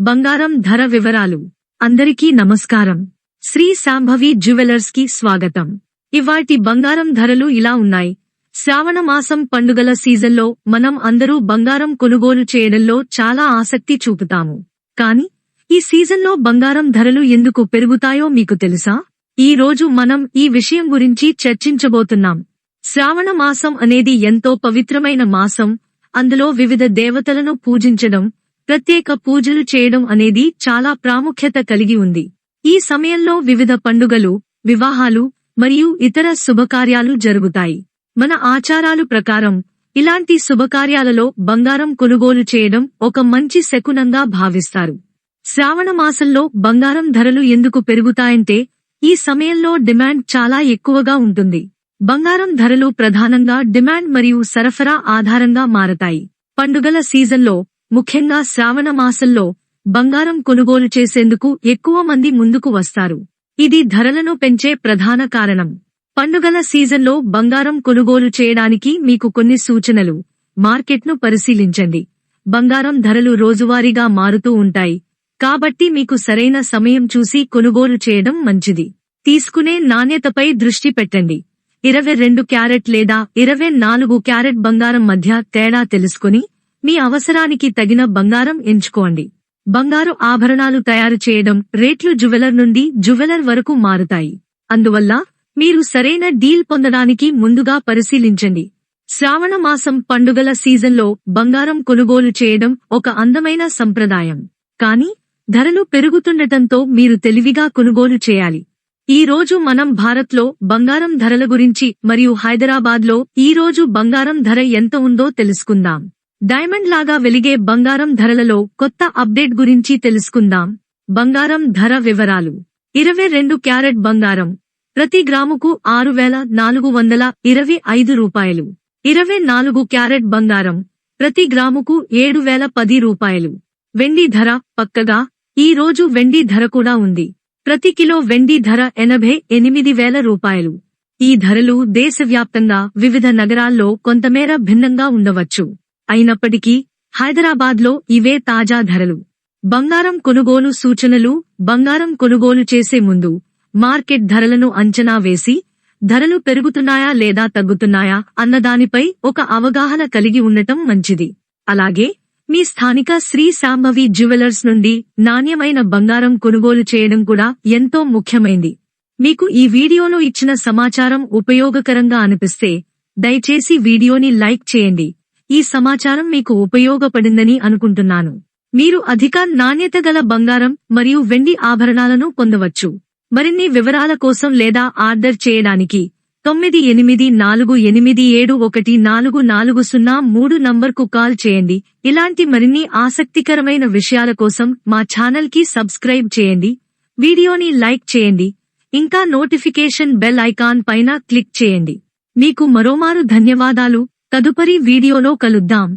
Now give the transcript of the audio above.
బంగారం ధర వివరాలు. అందరికీ నమస్కారం. శ్రీ శాంభవి జ్యువెలర్స్కి స్వాగతం. ఇవాటి బంగారం ధరలు ఇలా ఉన్నాయి. శ్రావణ మాసం పండుగల సీజన్లో మనం అందరూ బంగారం కొనుగోలు చేయడంలో చాలా ఆసక్తి చూపుతాము. కాని ఈ సీజన్లో బంగారం ధరలు ఎందుకు పెరుగుతాయో మీకు తెలుసా? ఈ రోజు మనం ఈ విషయం గురించి చర్చించబోతున్నాం. శ్రావణ మాసం అనేది ఎంతో పవిత్రమైన మాసం. అందులో వివిధ దేవతలను పూజించడం ప్రత్యేక పూజలు చేయడం అనేది చాలా ప్రాముఖ్యత కలిగి ఉంది. ఈ సమయంలో వివిధ పండుగలు వివాహాలు మరియు ఇతర శుభకార్యాలు జరుగుతాయి. మన ఆచారాలు ప్రకారం ఇలాంటి శుభకార్యాలలో బంగారం కొనుగోలు చేయడం ఒక మంచి శకునంగా భావిస్తారు. శ్రావణ మాసంలో బంగారం ధరలు ఎందుకు పెరుగుతాయంటే ఈ సమయంలో డిమాండ్ చాలా ఎక్కువగా ఉంటుంది. బంగారం ధరలు ప్రధానంగా డిమాండ్ మరియు సరఫరా ఆధారంగా మారతాయి. పండుగల సీజన్లో ముఖ్యంగా శ్రావణ మాసంలో బంగారం కొనుగోలు చేసేందుకు ఎక్కువ మంది ముందుకు వస్తారు. ఇది ధరలను పెంచే ప్రధాన కారణం. పండుగల సీజన్లో బంగారం కొనుగోలు చేయడానికి మీకు కొన్ని సూచనలు. మార్కెట్ను పరిశీలించండి. బంగారం ధరలు రోజువారీగా మారుతూ ఉంటాయి. కాబట్టి మీకు సరైన సమయం చూసి కొనుగోలు చేయడం మంచిది. తీసుకునే నాణ్యతపై దృష్టి పెట్టండి. ఇరవై రెండు క్యారెట్ లేదా ఇరవై నాలుగు క్యారెట్ బంగారం మధ్య తేడా తెలుసుకుని మీ అవసరానికి తగిన బంగారం ఎంచుకోండి. బంగారు ఆభరణాలు తయారు చేయడం రేట్లు జువెలర్ నుండి జువెలర్ వరకు మారుతాయి. అందువల్ల మీరు సరైన డీల్ పొందడానికి ముందుగా పరిశీలించండి. శ్రావణ మాసం పండుగల సీజన్లో బంగారం కొనుగోలు చేయడం ఒక అందమైన సంప్రదాయం. కానీ ధరలు పెరుగుతుండటంతో మీరు తెలివిగా కొనుగోలు చేయాలి. ఈ రోజు మనం భారత్లో బంగారం ధరల గురించి మరియు హైదరాబాద్లో ఈ రోజు బంగారం ధర ఎంత ఉందో తెలుసుకుందాం. డైమండ్ లాగా వెలిగే బంగారం ధరలలో కొత్త అప్డేట్ గురించి తెలుసుకుందాం. బంగారం ధర వివరాలు. ఇరవై రెండు క్యారెట్ బంగారం. ప్రతి గ్రాముకు ఆరు వేల నాలుగు వందల ఇరవై ఐదు రూపాయలు. ఇరవై నాలుగు క్యారెట్ బంగారం. ప్రతి గ్రాముకు ఏడు వేల పది రూపాయలు. వెండి ధర పక్కగా ఈ రోజు వెండి ధర కూడా ఉంది. ప్రతి కిలో వెండి ధర ఎనభై ఎనిమిది వేల రూపాయలు. ఈ ధరలు దేశవ్యాప్తంగా వివిధ నగరాల్లో కొంతమేర భిన్నంగా ఉండవచ్చు. అయినప్పటికీ హైదరాబాద్లో ఇవే తాజా ధరలు. బంగారం కొనుగోలు సూచనలు బంగారం కొనుగోలు చేసే ముందు మార్కెట్ ధరలను అంచనా వేసి ధరలు పెరుగుతున్నాయా లేదా తగ్గుతున్నాయా అన్నదానిపై ఒక అవగాహన కలిగి ఉండటం మంచిది. అలాగే మీ స్థానిక శ్రీ శాంభవి జ్యువెలర్స్ నుండి నాణ్యమైన బంగారం కొనుగోలు చేయడం కూడా ఎంతో ముఖ్యమైంది. మీకు ఈ వీడియోలో ఇచ్చిన సమాచారం ఉపయోగకరంగా అనిపిస్తే దయచేసి వీడియోని లైక్ చేయండి. ఈ సమాచారం మీకు ఉపయోగపడిందని అనుకుంటున్నాను. మీరు అధిక నాణ్యత గల బంగారం మరియు వెండి ఆభరణాలను పొందవచ్చు. మరిన్ని వివరాల కోసం లేదా ఆర్డర్ చేయడానికి తొమ్మిది ఎనిమిది నాలుగు ఎనిమిది ఏడు ఒకటి నాలుగు నాలుగు సున్నా మూడు నంబర్కు కాల్ చేయండి. ఇలాంటి మరిన్ని ఆసక్తికరమైన విషయాల కోసం మా ఛానల్కి సబ్స్క్రైబ్ చేయండి. వీడియోని లైక్ చేయండి. ఇంకా నోటిఫికేషన్ బెల్ ఐకాన్ పైన క్లిక్ చేయండి. మీకు మరోమారు ధన్యవాదాలు. తదుపరి వీడియోలో కలుద్దాం.